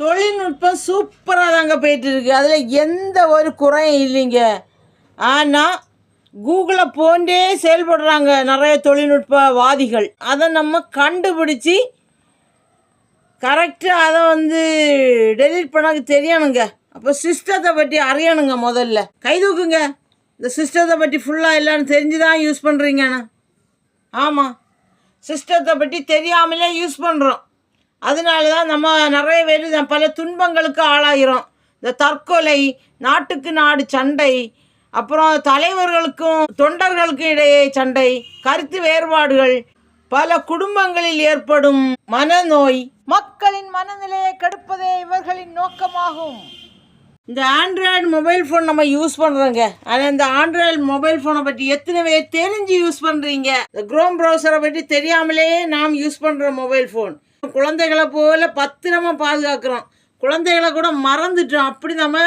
தொழில்நுட்பம் சூப்பராக தாங்க போயிட்டு இருக்கு அதில் எந்த ஒரு குறையும் இல்லைங்க. ஆனால் கூகுளை போன்றே செயல்படுறாங்க நிறைய தொழில்நுட்பவாதிகள். அதை நம்ம கண்டுபிடிச்சி கரெக்டாக அதை வந்து டெலிட் பண்ண தெரியணுங்க அப்போ சிஸ்டத்தை பற்றி அறியணுங்க முதல்ல. கை தூக்குங்க. இந்த சிஸ்டத்தை பற்றி ஃபுல்லாக இல்லைன்னு தெரிஞ்சு தான் யூஸ் பண்ணுறீங்கண்ணா ஆமாம் சிஸ்டத்தை பற்றி தெரியாமலே யூஸ் பண்ணுறோம் அதனால தான் நம்ம நிறைய பேர் பல துன்பங்களுக்கு ஆளாகிறோம். இந்த தற்கொலை நாட்டுக்கு நாடு சண்டை அப்புறம் தலைவர்களுக்கும் தொண்டர்களுக்கும் இடையே சண்டை கருத்து வேறுபாடுகள் பல குடும்பங்களில் ஏற்படும் மனநோய். மக்களின் மனநிலையை கெடுப்பதே இவர்களின் நோக்கமாகும். இந்த ஆண்ட்ராய்டு மொபைல் ஃபோன் நம்ம யூஸ் பண்ணுறோங்க ஆனால் இந்த ஆண்ட்ராய்டு மொபைல் ஃபோனை பற்றி எத்தனை பேர் தெரிஞ்சு யூஸ் பண்ணுறீங்க இந்த குரோம் ப்ரௌசரை பற்றி தெரியாமலே நாம் யூஸ் பண்ணுற மொபைல் ஃபோன். குழந்தைகளை போல பத்திரமா பாதுகாக்கிறோம். குழந்தைகளை கூட மறந்துட்டோம். அப்படி நம்ம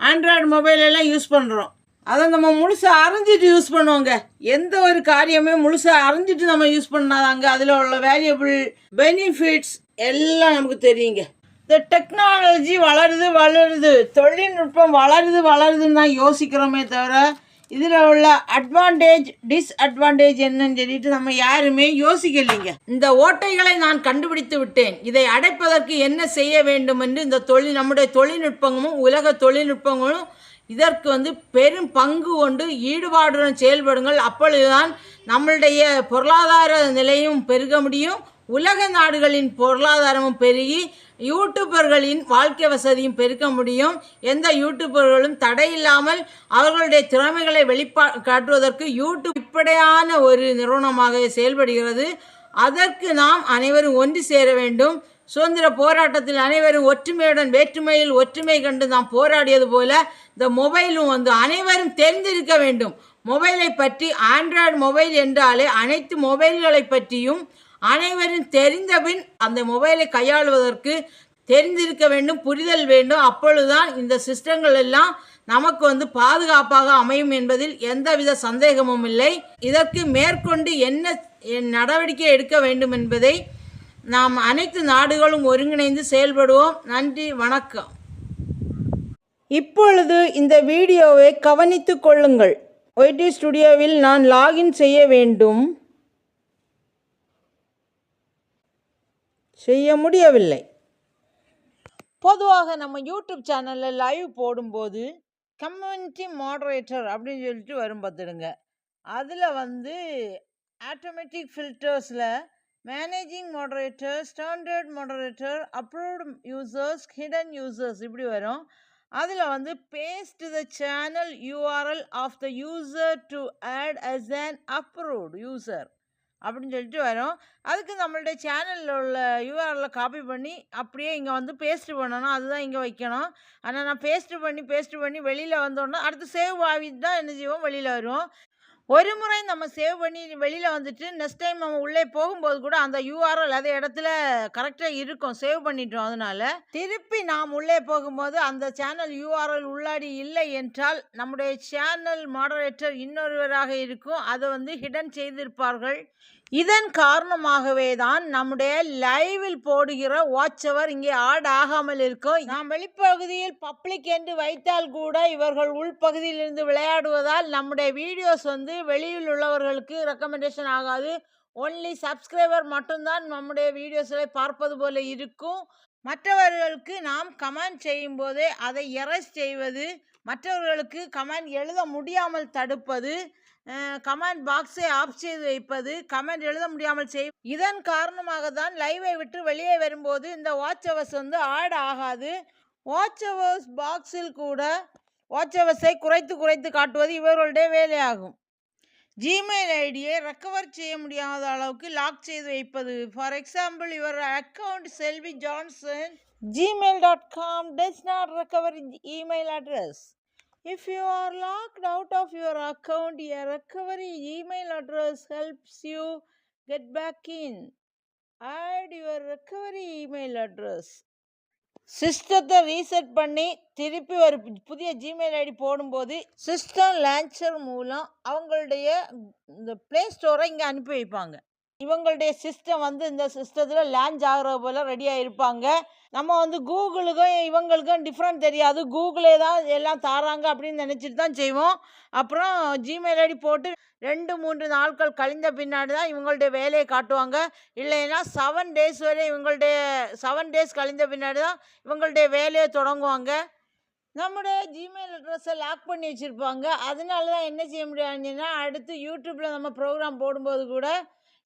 ஆண்ட்ராய்டு மொபைல் எல்லாம் யூஸ் பண்ணுறோம் அதை நம்ம முழுசாக அறிஞ்சிட்டு யூஸ் பண்ணுவோங்க. எந்த ஒரு காரியமே முழுசாக அறிஞ்சிட்டு நம்ம யூஸ் பண்ணாதாங்க அதில் உள்ள வேல்யூபிள் பெனிஃபிட்ஸ் எல்லாம் நமக்கு தெரியுங்க. இந்த டெக்னாலஜி வளருது வளருது. தொழில்நுட்பம் வளருது வளருதுன்னு தான் யோசிக்கிறோமே தவிர இதில் உள்ள அட்வான்டேஜ் டிஸ்அட்வான்டேஜ் என்னன்னு சொல்லிட்டு நம்ம யாருமே யோசிக்கலைங்க. இந்த ஓட்டைகளை நான் கண்டுபிடித்து விட்டேன். இதை அடைப்பதற்கு என்ன செய்ய வேண்டும் என்று இந்த தொழில் நம்முடைய தொழில்நுட்பங்களும் உலக தொழில்நுட்பங்களும் இதற்கு வந்து பெரும் பங்கு கொண்டு ஈடுபாடுடன் செயல்படுங்கள். அப்பொழுதுதான் நம்மளுடைய பொருளாதார நிலையும் பெருக முடியும். உலக நாடுகளின் பொருளாதாரமும் பெருகி யூடியூபர்களின் வாழ்க்கை வசதியும் பெருக்க முடியும். எந்த யூடியூபர்களும் தடையில்லாமல் அவர்களுடைய திறமைகளை வெளிப்பா காட்டுவதற்கு யூடியூப் இப்படையான ஒரு நிறுவனமாக செயல்படுகிறது. அதற்கு நாம் அனைவரும் ஒன்று சேர வேண்டும். சுதந்திர போராட்டத்தில் அனைவரும் ஒற்றுமையுடன் வேற்றுமையில் ஒற்றுமை கண்டு நாம் போராடியது போல இந்த மொபைலும் வந்து அனைவரும் தெரிந்திருக்க வேண்டும். மொபைலை பற்றி ஆண்ட்ராய்டு மொபைல் என்றாலே அனைத்து மொபைல்களை பற்றியும் அனைவரும் தெரிந்தபின் அந்த மொபைலை கையாளுவதற்கு தெரிந்திருக்க வேண்டும் புரிதல் வேண்டும். அப்பொழுதுதான் இந்த சிஸ்டங்கள் எல்லாம் நமக்கு வந்து பாதுகாப்பாக அமையும் என்பதில் எந்தவித சந்தேகமும் இல்லை. இதற்கு மேற்கொண்டு என்ன என் நடவடிக்கை எடுக்க வேண்டும் என்பதை நாம் அனைத்து நாடுகளும் ஒருங்கிணைந்து செயல்படுவோம். நன்றி வணக்கம். இப்பொழுது இந்த வீடியோவை கவனித்துக் கொள்ளுங்கள். ஒய்டி ஸ்டுடியோவில் நான் லாகின் செய்ய வேண்டும். செய்ய முடியவில்லை. பொதுவாக நம்ம யூடியூப் சேனலில் லைவ் போடும்போது கம்யூனிட்டி மாடரேட்டர் அப்படின்னு சொல்லிட்டு வரும் பார்த்துடுங்க. அதில் வந்து automatic ஃபில்டர்ஸில் managing moderator standard moderator approved users hidden users இப்படி வரும். அதில் வந்து paste the channel URL of the user to add as an approved user அப்படின்னு சொல்லிட்டு வரும். அதுக்கு நம்மளுடைய சேனலில் உள்ள யூஆரில் காப்பி பண்ணி அப்படியே இங்கே வந்து பேஸ்ட்டு பண்ணணும். அதுதான் இங்கே வைக்கணும். ஆனால் நான் பேஸ்ட்டு பண்ணி பேஸ்ட்டு பண்ணி வெளியில் வந்தோடனே அடுத்து சேவ் ஆகிட்டு தான் என்ன செய்வோம்? வெளியில் வரும் ஒரு முறை நம்ம சேவ் பண்ணி வெளியில் வந்துட்டு நெக்ஸ்ட் டைம் நம்ம உள்ளே போகும்போது கூட அந்த யூஆர்எல் அதே இடத்துல கரெக்டாக இருக்கும். சேவ் பண்ணிட்டோம் அதனால. திருப்பி நாம் உள்ளே போகும்போது அந்த சேனல் யூஆர்எல் உள்ளாடி இல்லை என்றால் நம்முடைய சேனல் மாடரேட்டர் இன்னொருவராக இருக்கும். அதை வந்து ஹிடன் செய்திருப்பார்கள். இதன் காரணமாகவே தான் நம்முடைய லைவில் போடுகிற வாட்ச் அவர் இங்கே ஆட் ஆகாமல் இருக்கும் நாம் வெளிப்பகுதியில் பப்ளிக் என்று வைத்தால் கூட இவர்கள் உள்பகுதியில் இருந்து விளையாடுவதால் நம்முடைய வீடியோஸ் வந்து வெளியில் உள்ளவர்களுக்கு ரெக்கமெண்டேஷன் ஆகாது. ஒன்லி சப்ஸ்கிரைபர் மட்டும்தான் நம்முடைய வீடியோஸை பார்ப்பது போல இருக்கும். மற்றவர்களுக்கு நாம் கமெண்ட் செய்யும் போதே அதை எரஸ் செய்வது மற்றவர்களுக்கு கமெண்ட் எழுத முடியாமல் தடுப்பது கமெண்ட் பாக்ஸை ஆஃப் செய்து வைப்பது கமெண்ட் எழுத முடியாமல் செய் இதன் காரணமாக தான் லைவை விட்டு வெளியே வரும்போது இந்த வாட்ச் ஹவர்ஸ் வந்து ஆட் ஆகாது. வாட்ச் ஹவர்ஸ் பாக்ஸில் கூட வாட்ச் ஹவர்ஸை குறைத்து குறைத்து காட்டுவது இவர்களுடைய வேலையாகும். ஜிமெயில் ஐடியை ரெக்கவர் செய்ய முடியாத அளவுக்கு லாக் செய்து வைப்பது. For example your account Selvi Johnson Gmail dot com does not recover email address if you are locked out of your account, a recovery email address helps you get back in. Add your recovery email address. சிஸ்டத்தை reset பண்ணி திருப்பி ஒரு புதிய Gmail ID போடும்போது system launcher மூலம் அவங்களுடைய இந்த play ஸ்டோரை இங்கே அனுப்பி வைப்பாங்க இவங்களுடைய சிஸ்டம் வந்து இந்த சிஸ்டத்தில் லான்ச் ஆகிற போல் ரெடியாக இருப்பாங்க நம்ம வந்து கூகுளுக்கும் இவங்களுக்கும் டிஃப்ரெண்ட் தெரியாது. கூகுளே தான் எல்லாம் தாராங்க அப்படின்னு நினச்சிட்டு தான் செய்வோம். அப்புறம் ஜிமெயில் ஐடி போட்டு ரெண்டு மூன்று நாட்கள் கழிந்த பின்னாடி தான் இவங்களுடைய வேலையை காட்டுவாங்க. இல்லைன்னா செவன் டேஸ் வரை இவங்களுடைய செவன் டேஸ் கழிந்த பின்னாடி தான் இவங்களுடைய வேலையை தொடங்குவாங்க. நம்முடைய ஜிமெயில் அட்ரஸை லாக் பண்ணி வச்சுருப்பாங்க. அதனால தான் என்ன செய்ய முடியாதுன்னா அடுத்து யூடியூப்பில் நம்ம ப்ரோக்ராம் போடும்போது கூட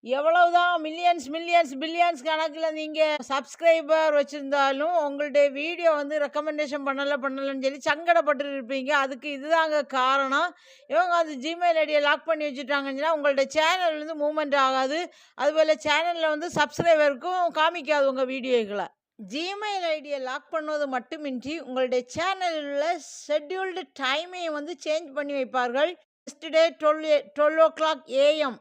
எவ்வளவுதான் மில்லியன்ஸ் மில்லியன்ஸ் பில்லியன்ஸ் கணக்கில் நீங்கள் சப்ஸ்கிரைபர் வச்சுருந்தாலும் உங்களுடைய வீடியோ வந்து ரெக்கமெண்டேஷன் பண்ணலை பண்ணலைன்னு சொல்லி சங்கடப்பட்டு இருப்பீங்க அதுக்கு இதுதாங்க காரணம். இவங்க அந்த ஜிமெயில் ஐடியை லாக் பண்ணி வச்சுட்டாங்கன்னா உங்களோட சேனல் வந்து மூமெண்ட் ஆகாது. அதுபோல் சேனலில் வந்து சப்ஸ்கிரைபருக்கும் காமிக்காது உங்கள் வீடியோக்களை ஜிமெயில் ஐடியை லாக் பண்ணுவது மட்டுமின்றி உங்களுடைய சேனலில் ஷெட்யூல்டு டைமையும் வந்து சேஞ்ச் பண்ணி வைப்பார்கள். Day twelve twelve o'clock AM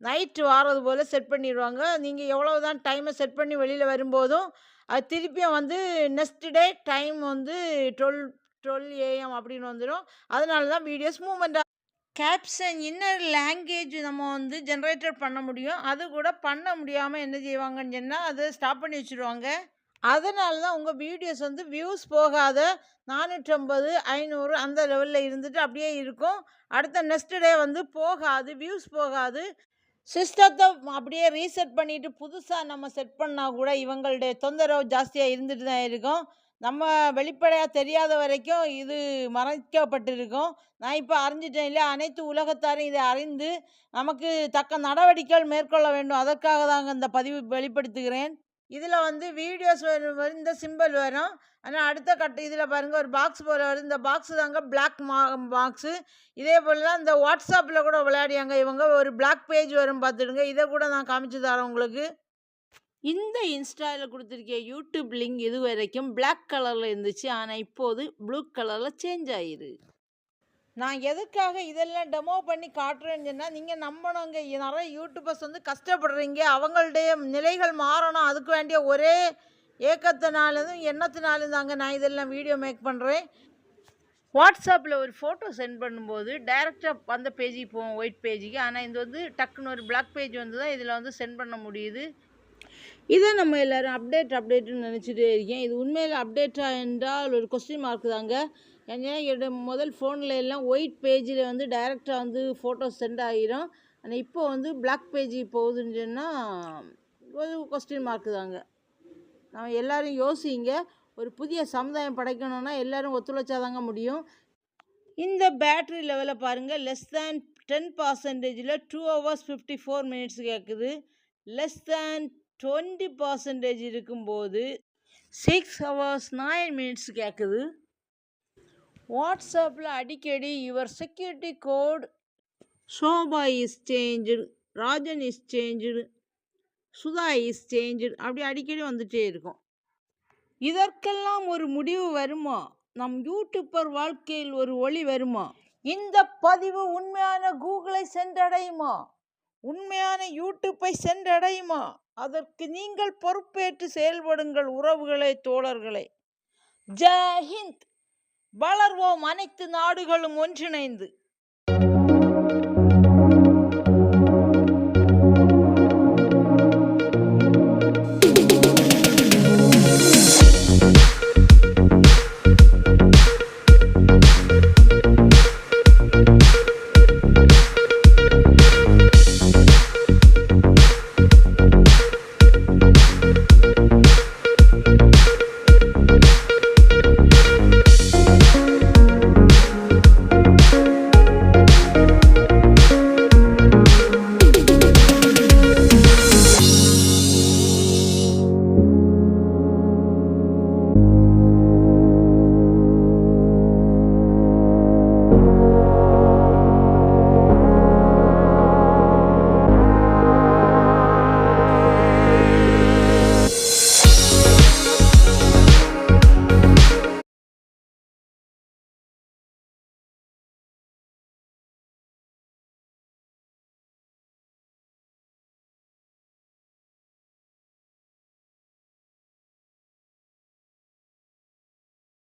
night வாரது போல் செட் பண்ணிடுவாங்க நீங்கள் எவ்வளோ தான் டைமை செட் பண்ணி வெளியில் வரும்போதும் அது திருப்பியும் வந்து நெக்ஸ்ட் டே டைம் வந்து டுவெல் டுவெல் ஏஎம் அப்படின்னு வந்துடும் அதனால தான் வீடியோஸ் மூமெண்ட்டாக கேப்ஷன் இன்னர் லாங்குவேஜ் நம்ம வந்து ஜென்ரேட்டர் பண்ண முடியும். அது கூட பண்ண முடியாமல் என்ன செய்வாங்கன்னு சொன்னால் அதை ஸ்டாப் பண்ணி வச்சுருவாங்க. அதனால தான் உங்கள் வீடியோஸ் வந்து வியூஸ் போகாத நானூற்றம்பது ஐநூறு அந்த லெவலில் இருந்துட்டு அப்படியே இருக்கும். அடுத்த நெக்ஸ்ட் டே வந்து போகாது வியூஸ் போகாது. சிஸ்டத்தை அப்படியே ரீசெட் பண்ணிவிட்டு புதுசாக நம்ம செட் பண்ணால் கூட இவங்களுடைய தொந்தரவு ஜாஸ்தியாக இருந்துட்டு தான் இருக்கும். நம்ம வெளிப்படையாக தெரியாத வரைக்கும் இது மறைக்கப்பட்டிருக்கும். நான் இப்போ அறிஞ்சிட்டேன் இல்லையா? அனைத்து உலகத்தாரும் இதை அறிந்து நமக்கு தக்க நடவடிக்கைகள் மேற்கொள்ள வேண்டும். அதற்காக தாங்க இந்த பதிவு வெளிப்படுத்துகிறேன். இதில் வந்து வீடியோஸ் வரும் இந்த சிம்பிள் வரும். ஆனால் அடுத்த கட்ட இதில் பாருங்கள் ஒரு பாக்ஸ் போல் வருது. இந்த பாக்ஸு தாங்க பிளாக் மா பாக்ஸு இதே போல் தான் இந்த வாட்ஸ்அப்பில் கூட விளையாடியாங்க இவங்க. ஒரு பிளாக் பேஜ் வரும் பார்த்துடுங்க. இதை கூட நான் காமிச்சு தரேன் உங்களுக்கு. இந்த இன்ஸ்டாவில் கொடுத்துருக்க யூடியூப் லிங்க் இது வரைக்கும் பிளாக் கலரில் இருந்துச்சு. ஆனால் இப்போது ப்ளூ கலரில் சேஞ்ச் ஆயிரு. நான் எதுக்காக இதெல்லாம் டெமோ பண்ணி காட்டுறேன்னு சொன்னால் நீங்கள் நம்பணுங்க. நிறைய யூடியூபர்ஸ் வந்து கஷ்டப்படுறீங்க. அவங்களுடைய நிலைகள் மாறணும். அதுக்கு வேண்டிய ஒரே ஏக்கத்தினாலும் எண்ணத்தினாலும் தாங்க நான் இதெல்லாம் வீடியோ மேக் பண்ணுறேன் வாட்ஸ்அப்பில் ஒரு ஃபோட்டோ சென்ட் பண்ணும்போது டைரெக்டாக அந்த பேஜுக்கு போவோம் ஒயிட் பேஜுக்கு ஆனால் இது வந்து டக்குன்னு ஒரு பிளாக் பேஜ் வந்து தான் இதில் வந்து சென்ட் பண்ண முடியுது. இதை நம்ம எல்லோரும் அப்டேட் அப்டேட்னு நினச்சிட்டே இருக்கேன். இது உண்மையில் அப்டேட்டாக என்றால் ஒரு கொஸ்டின் மார்க் தாங்க. ஏன்னா என்னோட முதல் ஃபோனில் எல்லாம் ஒயிட் பேஜில் வந்து டைரெக்டாக வந்து ஃபோட்டோ சென்ட் ஆகிரும் ஆனால் இப்போ வந்து பிளாக் பேஜ் போகுதுன்னு சொன்னால் ஒரு கொஸ்டின் மார்க்கு தாங்க. நம்ம எல்லோரும் யோசிங்க. ஒரு புதிய சமுதாயம் படைக்கணும்னா எல்லோரும் ஒத்துழைச்சாதாங்க முடியும். இந்த பேட்ரி லெவலை பாருங்கள் லெஸ் தேன் டென் பர்சன்டேஜில் two hours fifty four minutes கேட்குது லெஸ் தேன் டுவெண்ட்டி பர்சன்டேஜ் இருக்கும்போது சிக்ஸ் ஹவர்ஸ் நைன் மினிட்ஸ் கேட்குது வாட்ஸ்அப்பில் அடிக்கடி your security code Sobha is change Rajan is change Sudha is change அப்படி அடிக்கடி வந்துட்டே இருக்கும். இதற்கெல்லாம் ஒரு முடிவு வருமா? நம் யூடியூப்பர் வாழ்க்கையில் ஒரு ஒளி வருமா? இந்த பதிவு உண்மையான கூகுளை சென்றடையுமா? உண்மையான யூடியூப்பை சென்றடையுமா? அதற்கு நீங்கள் பொறுப்பேற்று செயல்படுங்கள் உறவுகளை தோழர்களை. ஜஹிந்த் வளர்வோம் அனைத்து நாடுகளும் ஒன்றிணைந்து.